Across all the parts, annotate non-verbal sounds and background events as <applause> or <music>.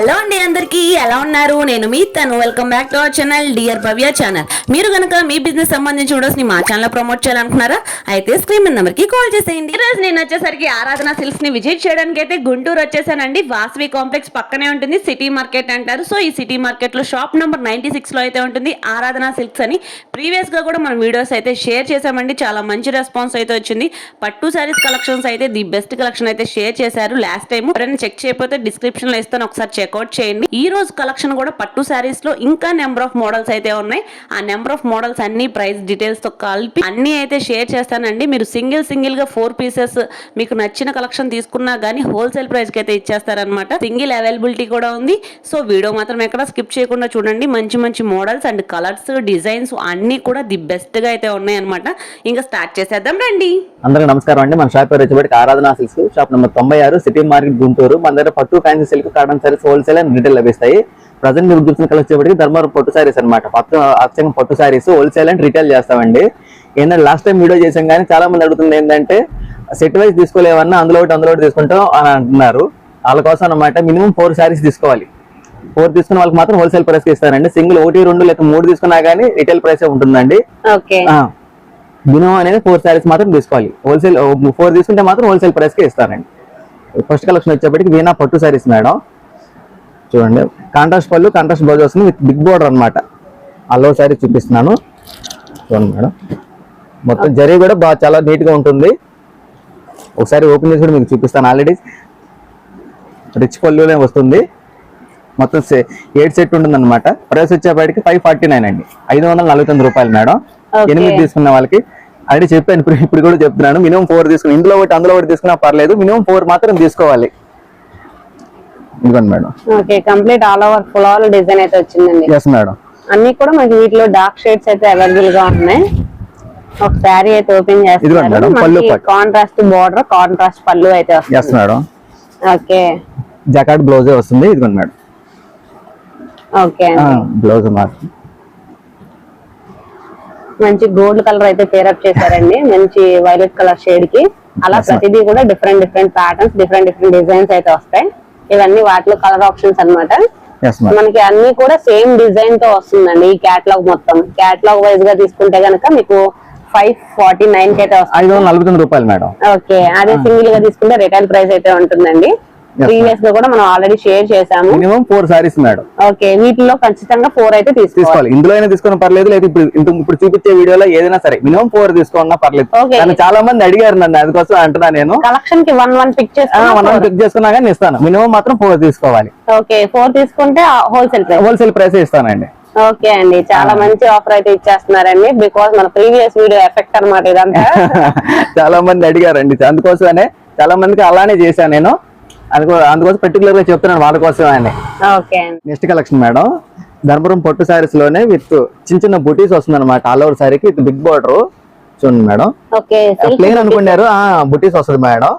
Hello అండి అందరికీ ఎలా ఉన్నారు? నేను మీ Tanu. Welcome back to our channel dear Bhavya channel మీరు కనుక మీ బిజినెస్ సంబంధించి వీడియోస్ని మా ఛానల్ ప్రమోట్ చేయాలనుకున్నారా అయితే స్క్రీన్ నెంబర్కి నెంబర్కి కాల్ చేసేయండి. ఈరోజు నేను వచ్చేసరికి ఆరాధన సిల్క్స్ని విజిట్ చేయడానికి అయితే గుంటూరు వచ్చేసానండి. వాసవి కాంప్లెక్స్ పక్కనే ఉంటుంది సిటీ మార్కెట్ అంటారు. సో ఈ సిటీ మార్కెట్లో షాప్ నెంబర్ నైన్టీ సిక్స్లో అయితే ఉంటుంది ఆరాధన సిల్క్స్ అని. ప్రీవియస్గా కూడా మనం వీడియోస్ అయితే షేర్ చేసామండి. చాలా మంచి రెస్పాన్స్ అయితే వచ్చింది. పట్టు సారీస్ కలెక్షన్స్ అయితే ది బెస్ట్ కలెక్షన్ అయితే షేర్ చేశారు. లాస్ట్ టైం ఎవరైనా చెక్ చేయకపోతే డిస్క్రిప్షన్లో ఇస్తాను. ఒకసారి చెక్అవుట్ చేయండి. ఈ రోజు కలెక్షన్ కూడా పట్టు శారీస్లో ఇంకా నెంబర్ ఆఫ్ మోడల్స్ అయితే ఉన్నాయి. ఆ నెంబర్ ఆఫ్ మోడల్స్ అన్ని ప్రైస్ డీటెయిల్స్తో కలిపి అన్ని అయితే షేర్ చేస్తానండి. మీరు సింగిల్ సింగిల్గా ఫోర్ పీసెస్ మీకు నచ్చిన కలెక్షన్ తీసుకున్నా గానీ హోల్సేల్ ప్రైస్కి అయితే ఇచ్చేస్తారనమాట సింగిల్ అవైలబిలిటీ కూడా ఉంది. సో వీడియో మాత్రం ఎక్కడ స్కిప్ చేయకుండా చూడండి. మంచి మంచి మోడల్స్ అండ్ కలర్స్ డిజైన్స్ అన్ని కూడా ది బెస్ట్గా అయితే ఉన్నాయన్నమాట. ఇంకా స్టార్ట్ చేసేద్దాం రండి. అందరికి నమస్కారం అండి. మన షాప్ పేరు వచ్చేప్పటికి ఆరాధన సిల్క్స్. షాప్ నెంబర్ తొంభై ఆరు సిటీ మార్కెట్ గుంటూరు. మన దగ్గర పట్టు fancy silk cotton sarees wholesale and retail లభిస్తాయి. ప్రజెంట్ మీరు చూసిన కలర్ వచ్చేప్పటికి ధర్మవరం పట్టు సారీస్ అనమాట పట్టు అచ్చంగా పట్టు సారీస్ హోల్సేల్ అండ్ రిటైల్ చేస్తామండి. ఏంటంటే లాస్ట్ టైం వీడియో చేసాం కానీ చాలా మంది అడుగుతుంది ఏంటంటే సెట్ వైజ్ తీసుకోలేవన్నా అందులో ఒకటి అందులో ఒకటి తీసుకుంటాం అని అంటున్నారు. వాళ్ళ కోసం అనమాట మినిమం ఫోర్ సారీస్ తీసుకోవాలి. ఫోర్ తీసుకున్న వాళ్ళకి మాత్రం హోల్సేల్ ప్రైస్ ఇస్తారండి. సింగిల్ ఒకటి రెండు లేక మూడు తీసుకున్నా కానీ రిటైల్ ప్రైస్ ఉంటుందండి. మినిమం అనేది ఫోర్ శారీస్ మాత్రం తీసుకోవాలి. హోల్సేల్ ఫోర్ తీసుకుంటే మాత్రం హోల్సేల్ ప్రైస్కి ఇస్తారండి. ఫస్ట్ కలెక్షన్ వచ్చేప్పటికి వీణా పట్టు శారీస్ మేడం. చూడండి. కాంట్రాస్ట్ పళ్ళు కాంట్రాస్ట్ బ్లౌజ్ వస్తుంది విత్ బిగ్ బోర్డర్ అన్నమాట. అల్లో శారీ చూపిస్తున్నాను. చూడండి మేడం. మొత్తం జరీ కూడా బాగా చాలా నీట్గా ఉంటుంది. ఒకసారి ఓపెన్ చేసి కూడా మీకు చూపిస్తాను ఆల్రెడీ రిచ్ పళ్ళునే వస్తుంది. మొత్తం ఎయిట్ సెట్ ఉంటుంది అనమాట ప్రైస్ వచ్చేప్పటికి ఫైవ్ ఫార్టీ నైన్ అండి. ఐదు వందల నలభై తొమ్మిది రూపాయలు మేడం. ఎనిమిది తీసుకున్న వాళ్ళకి. ఆల్రెడీ చెప్పాను ఇప్పుడు ఇప్పుడు కూడా చెప్తున్నాను. మినిమం ఫోర్ తీసుకుని ఇందులో ఒకటి అందులో ఒకటి తీసుకున్నా పర్లేదు. మినిమం ఫోర్ మాత్రం తీసుకోవాలి. ఇదిగోండి madam. Okay complete all over floral design అయితే వచ్చిందండి. Yes madam. అన్ని కూడా మనకి వీటిలో డార్క్ షేడ్స్ అయితే అవైలబుల్గా ఉన్నాయి. ఒక శారీ అయితే ఓపెన్ పట్టు. కాంట్రాస్ట్ బార్డర్ కాంట్రాస్ట్ పళ్ళు అయితే వస్తుంది. మేడం. ఓకే. జకాట్ బ్లౌజే వస్తుంది. ఇదిగోండి మేడం. ఓకే బ్లౌజ్ మాత్రం. మంచి గోల్డ్ కలర్ అయితే పేరప్ చేశారండి. మంచి వైలెట్ కలర్ షేడ్కి అలా. ప్రతిదీ కూడా different different patterns different different designs అయితే వస్తాయి. ఇవన్నీ వాటిలో కలర్ ఆప్షన్స్ మేడం మనకి అన్ని కూడా సేమ్ డిజైన్తో వస్తుందండి ఈ క్యాటలాగ్ మొత్తం. క్యాటలాగ్ వైజ్గా తీసుకుంటే గనక మీకు ఫైవ్ ఫార్టీ నైన్కి అయితే వస్తుంది. ఐదు వందల నలభై తొమ్మిది రూపాయలు మేడం ఓకే అదే సింగిల్గా తీసుకుంటే రిటైల్ ప్రైస్ అయితే ఉంటుందండి. ప్రీవియస్గా కూడా మనం ఆల్రెడీ షేర్ చేసాము minimum four saris madam okay వీటిలో ఖచ్చితంగా ఫోర్ అయితే తీసుకోవాలి. ఇందులో అయినా తీసుకున్న పర్లేదు లేదు ఇప్పుడు ఇప్పుడు చూపించే వీడియోలో ఏదైనా సరే మినిమం ఫోర్ తీసుకోన్నా పర్లేదు. కానీ చాలా మంది అడిగారు నన్ను అందుకోసం అంటున్నా నేను. కలెక్షన్కి వన్ వన్ పిక్ మనం చేస్తే చెక్ చేసుకున్నా కానీ ఇస్తాను. మినిమం మాత్రం ఫోర్ తీసుకోవాలి. ఓకే ఫోర్ తీసుకుంటే హోల్సేల్ ప్రైస్ హోల్సేల్ ప్రైస్ ఇస్తానండి. ఓకే అండి చాలా మంచి ఆఫర్ అయితే ఇచ్చేస్తున్నారండి బికాస్ మన ప్రీవియస్ వీడియో ఎఫెక్ట్ అన్నమాట ఇదంతా. <laughs> చాలా మంది అడిగారండి అందుకోసమనే చాలా మందికి అలానే చేశాను నేను. అందుకోసం పర్టికులర్గా చెప్తున్నాను వాళ్ళ కోసం అని నెక్స్ట్ కలెక్షన్ మేడం ధర్మపురం పట్టు సారీస్లోనే విత్ చిన్న చిన్న బుటీస్ వస్తుంది అనమాట ఆల్ ఓవర్ సారీకి విత్ బిగ్ బార్డర్ చూడండి మేడం ఓకే ప్లేన్ అనుకున్నారు. ఆ బుటీస్ వస్తుంది మేడం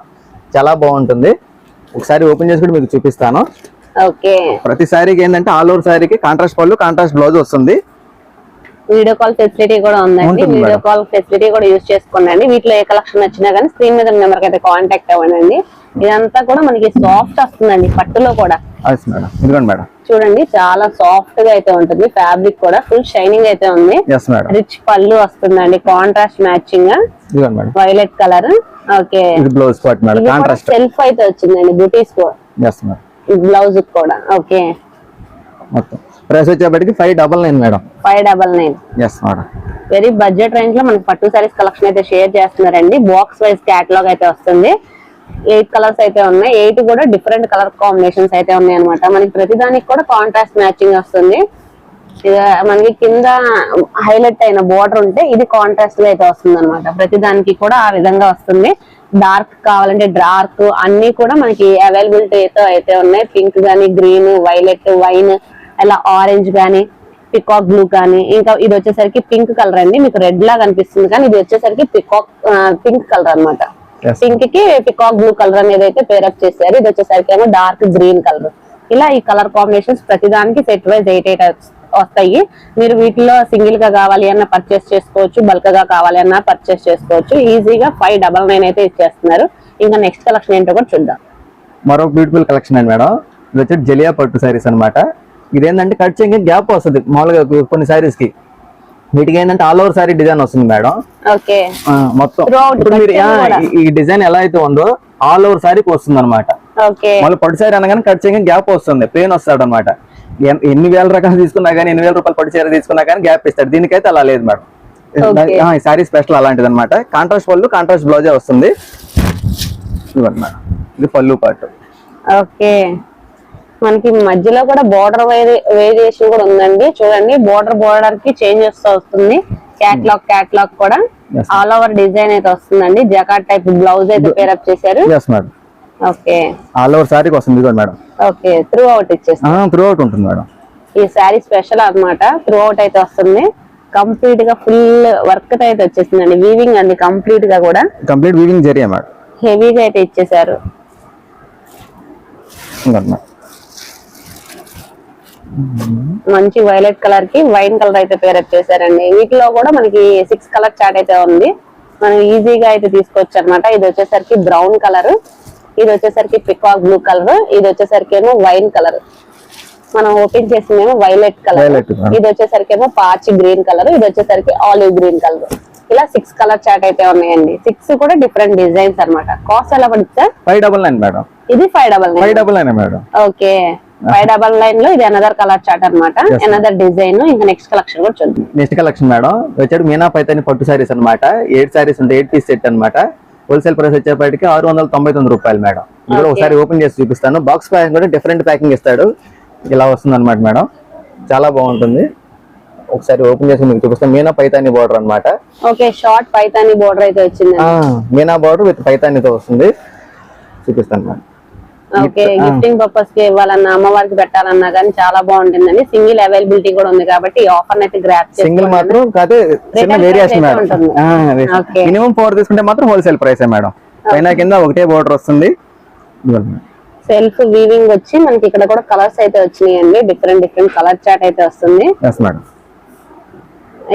చాలా బాగుంటుంది. ఒకసారి ఓపెన్ చేసి కూడా మీకు చూపిస్తాను. ఓకే. ప్రతి సారీకి ఏంటంటే ఆల్ ఓవర్ సారీకి కాంట్రాస్ట్ పళ్ళు కాంట్రాస్ట్ బ్లౌజ్ వస్తుంది. వీడియో కాల్ ఫెసిలిటీ కూడా ఉందండి. వీడియో. కాల్ ఫెసిలిటీ కూడా యూజ్ చేసుకోండి. వీటిలో ఏ కలెక్షన్ వచ్చినా కానీ స్క్రీన్ మీద నెంబర్ అయితే కాంటాక్ట్ అవ్వండి. ఇదంతా కూడా మనకి సాఫ్ట్ వస్తుందండి పట్టులో కూడా. మేడం చూడండి చాలా సాఫ్ట్గా అయితే ఉంటుంది ఫ్యాబ్రిక్ కూడా ఫుల్ షైనింగ్ అయితే ఉంది. రిచ్ పళ్ళు వస్తుందండి contrast matching violet colour okay blouse self అయితే వచ్చిందండి బూటీస్ ఎస్ మేడం బ్లౌజ్ కూడా ఓకే ప్రైస్ వచ్చేప్పటికి five double nine madam five double nine yes madam very budget రేంజ్లో మనకి పట్టు సారీస్ కలెక్షన్ అయితే షేర్ చేస్తున్నారండి. బాక్స్ వైజ్ క్యాటలాగ్ అయితే వస్తుంది. ఎయిట్ కలర్స్ అయితే ఉన్నాయి. ఎయిట్ కూడా డిఫరెంట్ కలర్ కాంబినేషన్స్ అయితే ఉన్నాయి అనమాట మనకి ప్రతిదానికి కూడా కాంట్రాస్ట్ మ్యాచింగ్ వస్తుంది. మనకి కింద హైలైట్ అయిన బోర్డర్ ఉంటే ఇది కాంట్రాస్ట్గా అయితే వస్తుంది అనమాట ప్రతిదానికి కూడా ఆ విధంగా వస్తుంది. డార్క్ కావాలంటే డార్క్ అన్ని కూడా మనకి అవైలబిలిటీ అయితే అయితే ఉన్నాయి. పింక్ గానీ గ్రీన్ వైలెట్ వైన్ అలా ఆరెంజ్ గానీ పికాక్ బ్లూ కానీ ఇంకా ఇది వచ్చేసరికి పింక్ కలర్ అండి. మీకు రెడ్ లా కనిపిస్తుంది కానీ ఇది వచ్చేసరికి పికాక్ పింక్ కలర్ అన్నమాట. పింక్కి పికాక్ బ్లూ కలర్ అనేది అయితే పేరప్ చేశారు. ఇది వచ్చేసరికి ఏమో డార్క్ గ్రీన్ కలర్ ఇలా ఈ కలర్ కాంబినేషన్స్ ప్రతిదానికి సెట్ వైజ్ ఎయిట్ ఎయిట్ వస్తాయి. మీరు వీటిలో సింగిల్గా కావాలి అన్న పర్చేస్ చేసుకోవచ్చు బల్క్గా కావాలి అన్న పర్చేస్ చేసుకోవచ్చు. ఈజీగా ఫైవ్ డబల్ నైన్ అయితే ఇచ్చేస్తున్నారు. ఇంకా నెక్స్ట్ కలెక్షన్ ఏంటో కూడా చూద్దాం. మరో బ్యూటిఫుల్ కలెక్షన్ అండి మేడం. ఇది వచ్చి జలియా పట్టు శారీస్ అన్నమాట. ఇదేంటంటే కట్ చేయగా గ్యాప్ వస్తుంది మామూలుగా కొన్ని శారీస్కి. వీటికి ఏంటంటే ఆల్ ఓవర్ శారీ డిజైన్ వస్తుంది మేడం. మొత్తం ఇప్పుడు మీరు ఈ- డిజైన్ ఎలా అయితే ఉందో ఆల్ ఓవర్ శారీకి వస్తుంది అనమాట మళ్ళీ పట్టు శారీ అనగానే కట్ చేయగా గ్యాప్ వస్తుంది ప్లేన్ వస్తాడు అనమాట ఎన్ని వేల రకాలు తీసుకున్నా కానీ ఎన్ని వేల రూపాయలు పట్టు చీర తీసుకున్నా కానీ గ్యాప్ ఇస్తాడు. దీనికైతే అలా లేదు మేడం. ఈ శారీ స్పెషల్ అలాంటిది అనమాట కాంట్రాస్ట్ పళ్ళు కాంట్రాస్ట్ బ్లౌజే వస్తుంది. ఇవ్వండి మేడం. ఇది పళ్ళు పాటు. ఓకే. మనకి మధ్యలో కూడా బోర్డర్ వేరియేషన్ కూడా ఉందండి. చూడండి బోర్డర్ బోర్డర్కి చేంజ్ వస్తూ వస్తుంది. క్యాట్లాగ్ క్యాట్లాగ్ కూడా. ఆల్ ఓవర్ డిజైన్ అయితే వస్తుందండి. జకాట్ టైప్ బ్లౌజ్ అయితే పేరప్ చేశారు. ఓకే ఆల్ ఓవర్ శారీకి వస్తుంది మేడం ఓకే త్రూ అవుట్ ఇచ్చేసి త్రూ అవుట్ ఉంటుంది మేడం ఈ శారీ స్పెషల్ అన్నమాట. త్రూ అవుట్ అయితే వస్తుంది. కంప్లీట్గా ఫుల్ వర్క్ అయితే వచ్చేసిందండి వీవింగ్ అండి కంప్లీట్గా కూడా. కంప్లీట్ వీవింగ్ జరిగే మేడం హెవీగా అయితే ఇచ్చేసారు మేడం మంచి వైలెట్ కలర్కి వైన్ కలర్ అయితే పేరప్ చేశారండి. వీటిలో కూడా మనకి సిక్స్ కలర్ చాట్ అయితే ఉంది. మనం ఈజీగా అయితే తీసుకోవచ్చు అనమాట ఇది వచ్చేసరికి బ్రౌన్ కలర్ ఇది వచ్చేసరికి పికాక్ బ్లూ కలర్ ఇది వచ్చేసరికి ఏమో వైన్ కలర్. మనం ఓపెన్ చేసిందేమో వైలెట్ కలర్. ఇది వచ్చేసరికి ఏమో పాచి గ్రీన్ కలర్ ఇది వచ్చేసరికి ఆలివ్ గ్రీన్ కలర్. ఇలా సిక్స్ కలర్ చాట్ అయితే ఉన్నాయండి. సిక్స్ కూడా డిఫరెంట్ డిజైన్స్ అన్నమాట. కాస్ట్ ఎలా పడుతుంది ఫైవ్ డబల్ నైన్ మేడం. ఇది five double five double nine madam. Okay. Five double నైన్లో ఇది అనదర్ కలర్ చార్ట్ అన్నమాట. Yes, అనదర్ డిజైన్ ఇంకా నెక్స్ట్ కలెక్షన్ కూడా చూద్దాం. నెక్స్ట్ కలెక్షన్ మేడం వచ్చాడు మీనా పైతాని పట్టు శారీస్ అన్నమాట. ఎయిట్ శారీస్ ఉంటాయి ఎయిట్ పీస్ సెట్ అన్నమాట. హోల్సేల్ ప్రైస్ వచ్చేప్పటికి ఆరు వందల తొంభై తొమ్మిది రూపాయలు మేడం Okay. ఒకసారి ఓపెన్ చేసి చూపిస్తాను. బాక్స్ ప్యాకింగ్ కూడా డిఫరెంట్ ప్యాకింగ్ ఇస్తాడు. ఇలా వస్తుంది అనమాట మేడం చాలా బాగుంటుంది. ఒకసారి ఓపెన్ చేసి మీకు చూపిస్తాను. మీనా పైతాని బార్డర్ అన్నమాట. ఓకే షార్ట్ పైతాని బోర్డర్ అయితే వచ్చింది మీనా బార్డర్ విత్ పైతానితో వస్తుంది. చూపిస్తాను మేడం ఓకే. గిఫ్టింగ్ పర్పస్కి ఇవ్వాలన్నా అమ్మవారికి పెట్టాలన్నా కానీ చాలా బాగుంటుందండి సింగిల్ అవైలబిలిటీ కూడా ఉంది కాబట్టి ఆఫర్ అయితే గ్రాప్ సింగిల్ మాత్రం కాదు చిన్న వేరియేషన్. మినిమం ఫోర్ తీసుకుంటే మాత్రం హోల్సేల్ ప్రైస్ మేడం పైన కింద ఒకటే బోర్డర్ వస్తుంది. సెల్ఫ్ వీవింగ్ వచ్చి మనకి ఇక్కడ కూడా కలర్స్ అయితే వచ్చినాయండి. డిఫరెంట్ డిఫరెంట్ కలర్ చాట్ అయితే వస్తుంది.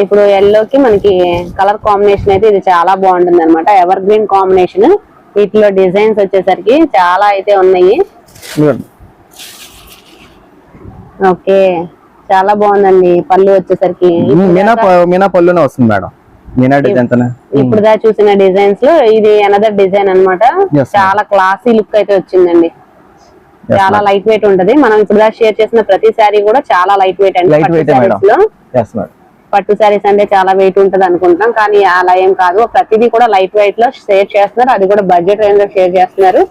ఇప్పుడు yellow కి మనకి కలర్ కాంబినేషన్ అయితే ఇది చాలా బాగుంటుంది అనమాట ఎవర్ గ్రీన్ కాంబినేషన్ వీటిలో డిజైన్స్ వచ్చేసరికి చాలా అయితే ఉన్నాయి. ఓకే. చాలా బాగుందండి పళ్ళు వచ్చేసరికి. మీనా పళ్ళునే వస్తుంది మేడం. మీనా డిజైన్ తోనే ఇప్పుడు దా చూసిన డిజైన్స్లో ఇది అనదర్ డిజైన్ అన్నమాట. Yes, చాలా క్లాసీ లుక్ అయితే వచ్చిందండి. చాలా. లైట్ వెయిట్ ఉంటది. మనం ఇప్పుడు దా షేర్ చేసిన ప్రతి శారీ కూడా చాలా లైట్ వెయిట్ అండి లైట్ పట్టు శారీస్ అంటే చాలా వెయిట్ ఉంటది అనుకుంటాం కానీ అలా ఏం కాదు. ప్రతిదీ కూడా లైట్ వెయిట్లో షేర్ చేస్తున్నారు. అది కూడా బడ్జెట్ రేంజ్లో షేర్ చేస్తున్నారు.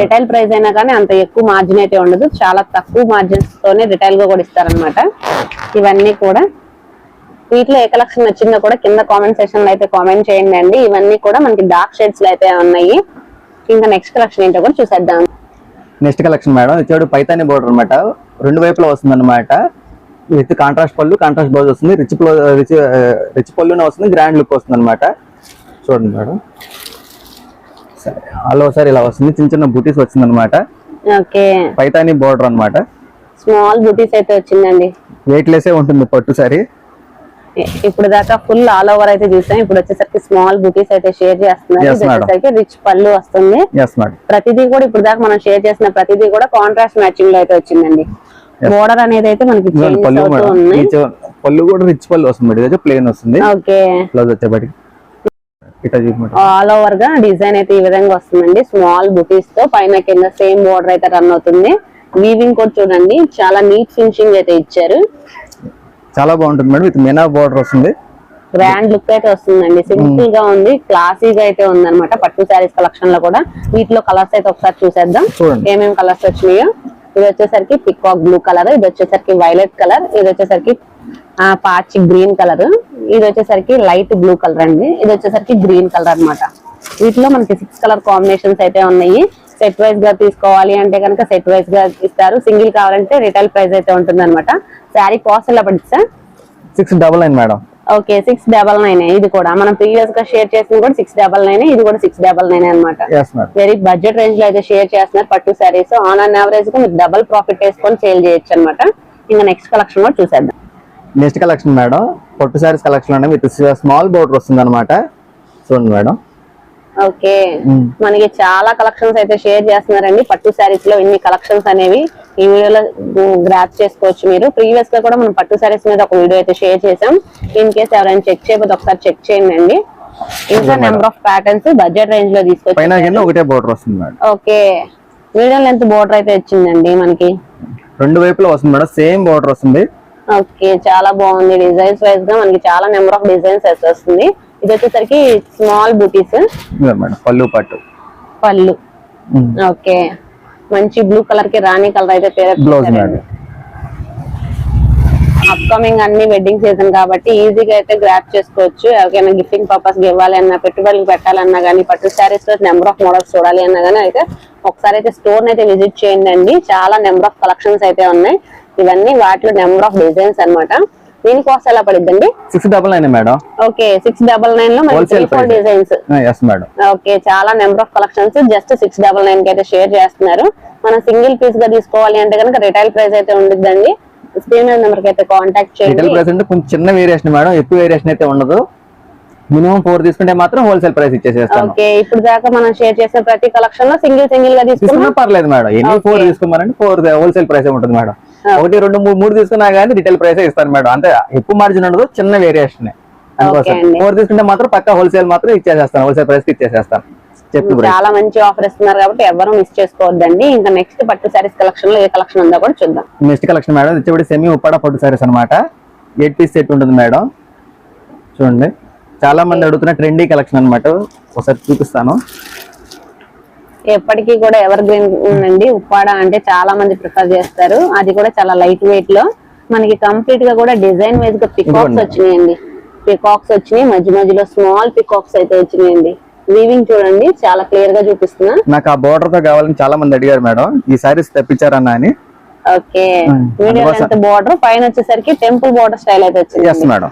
రిటైల్ ప్రైస్ అయినా కానీ అంత ఎక్కువ మార్జిన్ అయితే ఉండదు. చాలా తక్కువ మార్జిన్స్ తోనే రిటైల్గా కూడా ఇస్తారనమాట ఇవన్నీ కూడా. వీటిలో ఏ కలెక్షన్ నచ్చిందో కూడా కింద కామెంట్ సెక్షన్లో అయితే కామెంట్ చేయండి అండి. ఇవన్నీ కూడా మనకి డార్క్ షేడ్స్లో అయితే ఉన్నాయి. ఇంకా నెక్స్ట్ కలెక్షన్ ఏంటో కూడా చూసేద్దాం. నెక్స్ట్ కలెక్షన్ మేడం వచ్చాడు పైతాని బోర్డర్ అన్నమాట. రెండు వైపులా వస్తుంది అనమాట with contrast pallu contrast blouse వస్తుంది రిచ్ రిచ్ రిచ్ పళ్ళునే వస్తుంది గ్రాండ్ లుక్ వస్తుంది అనమాట చూడండి మేడం. సరే ఆల్ సార్ ఇలా వస్తుంది చిన్న చిన్న బూటీస్ వచ్చింది అనమాట పైతాని బోర్డర్ అన్నమాట. స్మాల్ బుటీస్ అయితే వచ్చిందండి. వెయిట్ లెస్సే ఉంటుంది పట్టు సారీ. ఇప్పుడు దాకా ఫుల్ ఆల్ ఓవర్ అయితే చూసాం ఇప్పుడు వచ్చేసరికి స్మాల్ బుటీస్ అయితే షేర్ చేస్తున్నారు. రిచ్ పళ్ళు వస్తుంది. ప్రతిదీ కూడా ఇప్పుడు దాకా మనం షేర్ చేసిన ప్రతిదీ కూడా కాంట్రాస్ట్ మ్యాచింగ్లో అయితే వచ్చిందండి. బోర్డర్ అనేది అయితే మనకి పళ్ళు పళ్ళు కూడా రిచ్ పళ్ళు వస్తుంది ప్లేన్ వస్తుంది. ఓకే. ఆల్ ఓవర్గా డిజైన్ అయితే ఈ విధంగా వస్తుందండి. స్మాల్ బుటీస్తో పైన కింద సేమ్ బోర్డర్ అయితే రన్ అవుతుంది. వీవింగ్ కూడా చూడండి చాలా నీట్ ఫినిషింగ్ అయితే ఇచ్చారు. చాలా బాగుంటుంది మేడం విత్ మీనా బోర్డర్ వస్తుంది. గ్రాండ్ లుక్ అయితే వస్తుందండి. సింపుల్గా ఉంది క్లాసీగా అయితే ఉంది అనమాట పట్టు శారీస్ కలెక్షన్లో కూడా. వీటిలో కలర్స్ అయితే ఒకసారి చూసేద్దాం. ఏమేమి కలర్స్ వచ్చినాయో. ఇది వచ్చేసరికి పికాక్ బ్లూ కలర్ ఇది వచ్చేసరికి వైలెట్ కలర్ ఇది వచ్చేసరికి పాచి గ్రీన్ కలర్ ఇది వచ్చేసరికి లైట్ బ్లూ కలర్ అండి. ఇది వచ్చేసరికి గ్రీన్ కలర్ అన్నమాట. వీటిలో మనకి సిక్స్ కలర్ కాంబినేషన్స్ అయితే ఉన్నాయి. సెట్ వైజ్గా తీసుకోవాలి అంటే కనుక సెట్ వైజ్గా ఇస్తారు. సింగిల్ కావాలంటే రిటైల్ ప్రైస్ అయితే ఉంటుంది అనమాట శారీ కాస్ట్ ఎలా పడుతుంది sir six double nine madam okay six double nine ఇది కూడా. మనం ప్రీవియస్గా షేర్ చేసింది కూడా సిక్స్ డబల్ నైన్ ఇది కూడా సిక్స్ డబల్ నైన్ అనమాట వెరీ బడ్జెట్ రేంజ్లో అయితే షేర్ చేస్తున్నారు. పట్టు శారీస్ ఆన్ అండ్ యావరేజ్గా మీకు డబల్ ప్రాఫిట్ వేసుకొని సేల్ చేయొచ్చు అనమాట ఇంకా నెక్స్ట్ కలెక్షన్ కూడా చూసేద్దాం. నెక్స్ట్ కలెక్షన్ మేడం పట్టు శారీస్ కలెక్షన్ అండి విత్ స్మాల్ బోర్డర్ వస్తుంది అనమాట చూడండి మేడం ఓకే. మనకి చాలా కలెక్షన్స్ అయితే షేర్ చేస్తున్నారండి. పట్టు శారీస్లో ఇన్ని కలెక్షన్స్ అనేవి ఈ వీడియోలో గ్రాప్ చేసుకోవచ్చు మీరు. ప్రీవియస్గా కూడా మనం పట్టు శారీస్ మీద ఒక వీడియో అయితే షేర్ చేసాం ఇన్ కేస్ ఎవరైనా చెక్ చేయకపోతే ఒకసారి చెక్ చేయండి అండి. ఇంకా నెంబర్ ఆఫ్ ప్యాటర్న్స్ బడ్జెట్ రేంజ్లో తీసుకొచ్చి madam. Okay. Medium length border అయితే వచ్చిందండి మనకి. రెండు వైపులా వస్తుంది మేడం. సేమ్ బోర్డర్ వస్తుంది. ఓకే చాలా బాగుంది. డిజైన్స్ వైజ్గా మనకి చాలా నెంబర్ ఆఫ్ డిజైన్స్ అయితే వస్తుంది. ఇది వచ్చేసరికి స్మాల్ బూటీస్ పళ్ళు పట్టు. పళ్ళు. ఓకే. మంచి బ్లూ కలర్కి రాణి కలర్ అయితే అప్కమింగ్ అన్ని వెడ్డింగ్ సీజన్ కాబట్టి ఈజీగా అయితే గ్రాప్ చేసుకోవచ్చు. ఎవరికైనా గిఫ్టింగ్ పర్పస్ ఇవ్వాలి అన్నా పెట్టుబడులు పెట్టాలన్నా కానీ పట్టు శారీస్లో నెంబర్ ఆఫ్ మోడల్స్ చూడాలి అన్నా కానీ అయితే ఒకసారి అయితే స్టోర్ అయితే విజిట్ చేయండి చాలా నెంబర్ ఆఫ్ కలెక్షన్స్ అయితే ఉన్నాయి. ఇవన్నీ వాటిలో నెంబర్ ఆఫ్ డిజైన్స్ అన్నమాట. దీని కాస్ట్ ఎలా పడుద్దండి? Six double nine madam. Okay six double నైన్లో డిజైన్స్ ఓకే చాలా number of collections just six double నైన్కి అయితే షేర్ చేస్తున్నారు. మనం సింగిల్ పీస్గా తీసుకోవాలి అంటే కనుక రిటైల్ ప్రైస్ అయితే ఉండిద్దండి. స్క్రీన్ నెంబర్కి అయితే కాంటాక్ట్ చేయండి. కొంచెం చిన్న వేరియేషన్ మేడం. ఎక్కువ వేరియేషన్ అయితే ఉండదు. మినిమం ఫోర్ తీసుకుంటే మాత్రం హోల్సేల్ ప్రైస్ ఇచ్చేసేస్తాను ఓకే ఇప్పుడు దాకా మనం షేర్ చేసే ప్రతి కలెక్షన్లో సింగిల్ సింగిల్గా తీసుకున్నాం? పర్లేదు మేడం. ఎన్ని. ఫోర్ తీసుకోమనండి ఫోర్ హోల్సేల్ ప్రైస్ ఉంటుంది మేడం. ఒకటి రెండు మూడు మూడు తీసుకున్నా కానీ రిటైల్ ప్రైస్ ఇస్తాను మేడం. అంతే ఎక్కువ మార్జిన్ ఉండదు చిన్న వేరియేషన్. ఫోర్ తీసుకుంటే మాత్రం పక్క హోల్సేల్ మాత్రం ఇచ్చేసేస్తాను. హోల్సేల్ ప్రైస్కి ఇచ్చేసేస్తాను చాలా మంచి ఆఫర్ ఇస్తున్నారు కాబట్టి ఎవరు మిస్ చేసుకోవద్దండి. ఇంకా నెక్స్ట్ పట్టు సారీస్ కలెక్షన్లో ఏ కలెక్షన్ ఉందో కూడా చూద్దాం. నెక్స్ట్ కలెక్షన్ మేడం వచ్చేప్పుడు సెమీ ఉప్పాడ పట్టు సారీస్ అనమాట ఎయిట్ పీస్ సెట్ ఉంటుంది మేడం. చూడండి. చాలా మంది అడుగుతున్న ట్రెండీ కలెక్షన్ అన్నమాట. ఒకసారి చూపిస్తాను. ఎప్పటికీ కూడా ఎవర్ గ్రీన్ ఉందండి. ఉప్పాడ అంటే చాలా మంది ప్రిఫర్ చేస్తారు. అది కూడా చాలా లైట్ వెయిట్లో. మనకి కంప్లీట్గా కూడా డిజైన్ వైజ్గా పికాక్స్. వచ్చినాయండి. పికాక్స్ వచ్చినాయి. మధ్య మధ్యలో స్మాల్ పికాక్స్ అయితే వచ్చినాయండి. వీవింగ్ చూడండి. చాలా క్లియర్గా చూపిస్తున్నా. నాకు ఆ బోర్డర్తో కావాలని చాలా మంది అడిగారు మేడం. ఈ సారీస్ తెప్పించారన్నా అని. ఓకే. మీడియం బార్డర్ పైన వచ్చేసరికి టెంపుల్ బార్డర్ స్టైల్ అయితే వచ్చింది మేడం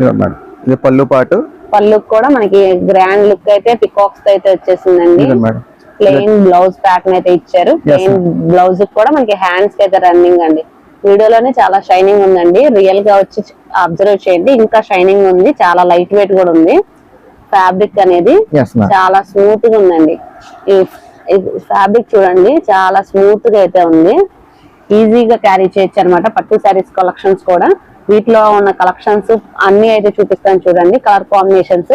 మేడం ఇది పళ్ళు పాటు? పళ్ళు కూడా మనకి గ్రాండ్ లుక్ అయితే పికాక్స్ అయితే వచ్చేసిందండి. ప్లెయిన్ బ్లౌజ్ ప్యాటర్న్ అయితే ఇచ్చారు. ప్లెయిన్ బ్లౌజ్ కూడా మనకి హ్యాండ్స్ అయితే రన్నింగ్ అండి. వీడియోలోనే చాలా షైనింగ్ ఉందండి. రియల్గా వచ్చి అబ్జర్వ్ చేయండి. ఇంకా షైనింగ్ ఉంది. చాలా లైట్ వెయిట్ కూడా ఉంది. ఫ్యాబ్రిక్ అనేది చాలా స్మూత్గా ఉందండి. ఈ ఫ్యాబ్రిక్ చూడండి. చాలా స్మూత్గా అయితే ఉంది. ఈజీగా క్యారీ చేయొచ్చు అనమాట పట్టు శారీస్ కలెక్షన్స్ కూడా. వీటిలో ఉన్న కలెక్షన్స్ అన్ని అయితే చూపిస్తాను చూడండి. కలర్ కాంబినేషన్స్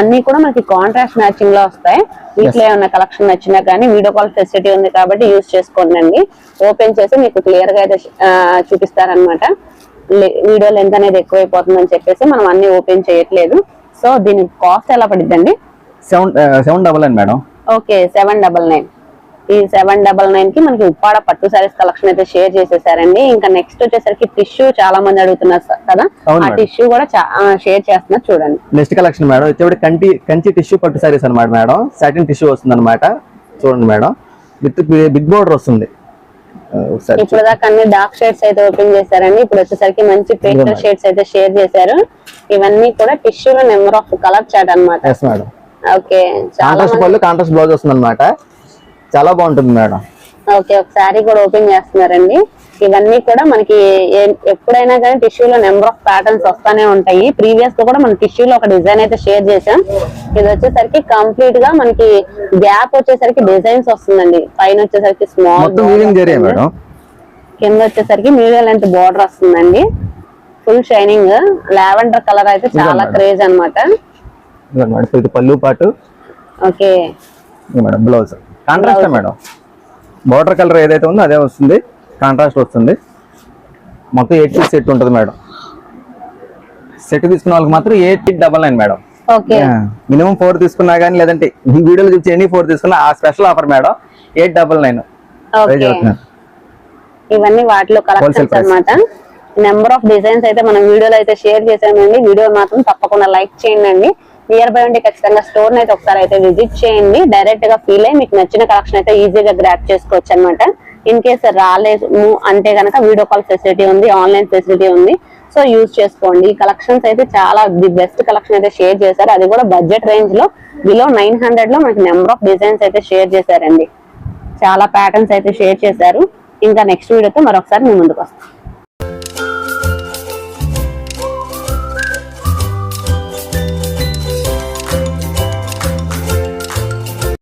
అన్ని కూడా మనకి కాంట్రాస్ట్ మ్యాచింగ్లో వస్తాయి. వీటిలో ఏమైనా కలెక్షన్ నచ్చినా కానీ వీడియో కాల్ ఫెసిలిటీ ఉంది కాబట్టి యూస్ చేసుకోండి. ఓపెన్ చేసి మీకు క్లియర్గా అయితే చూపిస్తారనమాట వీడియో లెంత్ అనేది ఎక్కువైపోతుందని చెప్పేసి మనం అన్ని ఓపెన్ చేయట్లేదు. సో దీని కాస్ట్ ఎలా పడిద్దండి? Seven seven double nine madam okay seven double nine ఈ సెవెన్ డబల్ నైన్కి మనకి ఉప్పాడ పట్టు సారీస్ కలెక్షన్ అయితే షేర్ చేసేసారండి. ఇంకా నెక్స్ట్ వచ్చేసరికి టిష్యూ చాలా మంది అడుగుతున్నారు కదా? ఆ. టిష్యూ కూడా షేర్ చేస్తున్నారు చూడండి. Next collection madam. వచ్చేప్పుడు కంటి కంచి టిష్యూ పట్టు సారీస్ అనమాట మేడం. సాటిన్ టిష్యూ వస్తుంది అనమాట చూడండి మేడం. విత్ బిగ్ బోర్డర్ వస్తుంది. ఇప్పుడు దాకా అన్ని డార్క్ షేడ్స్ అయితే ఓపెన్ చేశారండి. ఇప్పుడు వచ్చేసరికి మంచి పేస్టల్. షేడ్స్ అయితే షేర్ చేశారు. ఇవన్నీ కూడా టిష్యూలో number of colour chart madam. Okay. Contrast blouse వస్తుంది అనమాట చాలా బాగుంటుంది మేడం. ఓకే ఒక శారీ కూడా ఓపెన్ చేస్తున్నారండి. ఇవన్నీ కూడా మనకి ఎప్పుడైనా కానీ టిష్యూలో నెంబర్ ఆఫ్ ప్యాటర్న్స్ వస్తానే ఉంటాయి. ప్రీవియస్గా కూడా మన టిష్యూలో ఒక డిజైన్ అయితే షేర్ చేసాం ఇది వచ్చేసరికి కంప్లీట్గా మనకి గ్యాప్ వచ్చేసరికి డిజైన్స్ వస్తుందండి. పైన వచ్చేసరికి స్మాల్ కింద వచ్చేసరికి మీడియం లెంత్ బార్డర్ వస్తుందండి. ఫుల్ షైనింగ్ లావెండర్ కలర్ అయితే చాలా. క్రేజ్ ఇది పళ్ళు పాటు. Okay. Blouse contrast madam. Border colour ఏదైతే ఉందో అదే వస్తుంది. కాంట్రాస్ట్ వస్తుంది. మొత్తం ఎయిట్ పీస్ సెట్ ఉంటుంది మేడం. సెట్ తీసుకున్న వాళ్ళకి మాత్రం eight double nine madam. Okay. Minimum four తీసుకున్నా కానీ లేదంటే ఈ వీడియోలో చూసి ఎనీ ఫోర్ తీసుకున్నా ఆ special offer madam. Eight double nine ఇవన్నీ వాటిలో కలెక్షన్స్. అన్నమాట. నెంబర్ ఆఫ్ డిజైన్స్ అయితే మనం వీడియోలో అయితే షేర్ చేసామండి వీడియో మాత్రం తప్పకుండా లైక్ చేయండి నియర్ బై ఉంటే ఖచ్చితంగా స్టోర్ అయితే ఒకసారి అయితే విజిట్ చేయండి. డైరెక్ట్గా ఫీల్ అయ్యి మీకు నచ్చిన కలెక్షన్ అయితే ఈజీగా గ్రాప్ చేసుకోవచ్చు అనమాట ఇన్ కేస్ రాలేదు అంటే కనుక వీడియో కాల్ ఫెసిలిటీ ఉంది ఆన్లైన్ ఫెసిలిటీ ఉంది సో యూజ్ చేసుకోండి. ఈ కలెక్షన్స్ అయితే చాలా ది బెస్ట్ కలెక్షన్ అయితే షేర్ చేశారు. అది కూడా బడ్జెట్ రేంజ్లో బిలో నైన్ హండ్రెడ్లో మనకి నెంబర్ ఆఫ్ డిజైన్స్ అయితే షేర్ చేశారండి. చాలా ప్యాటర్న్స్ అయితే షేర్ చేశారు. ఇంకా నెక్స్ట్ వీడియోతో మరొకసారి మీ ముందుకు వస్తాం.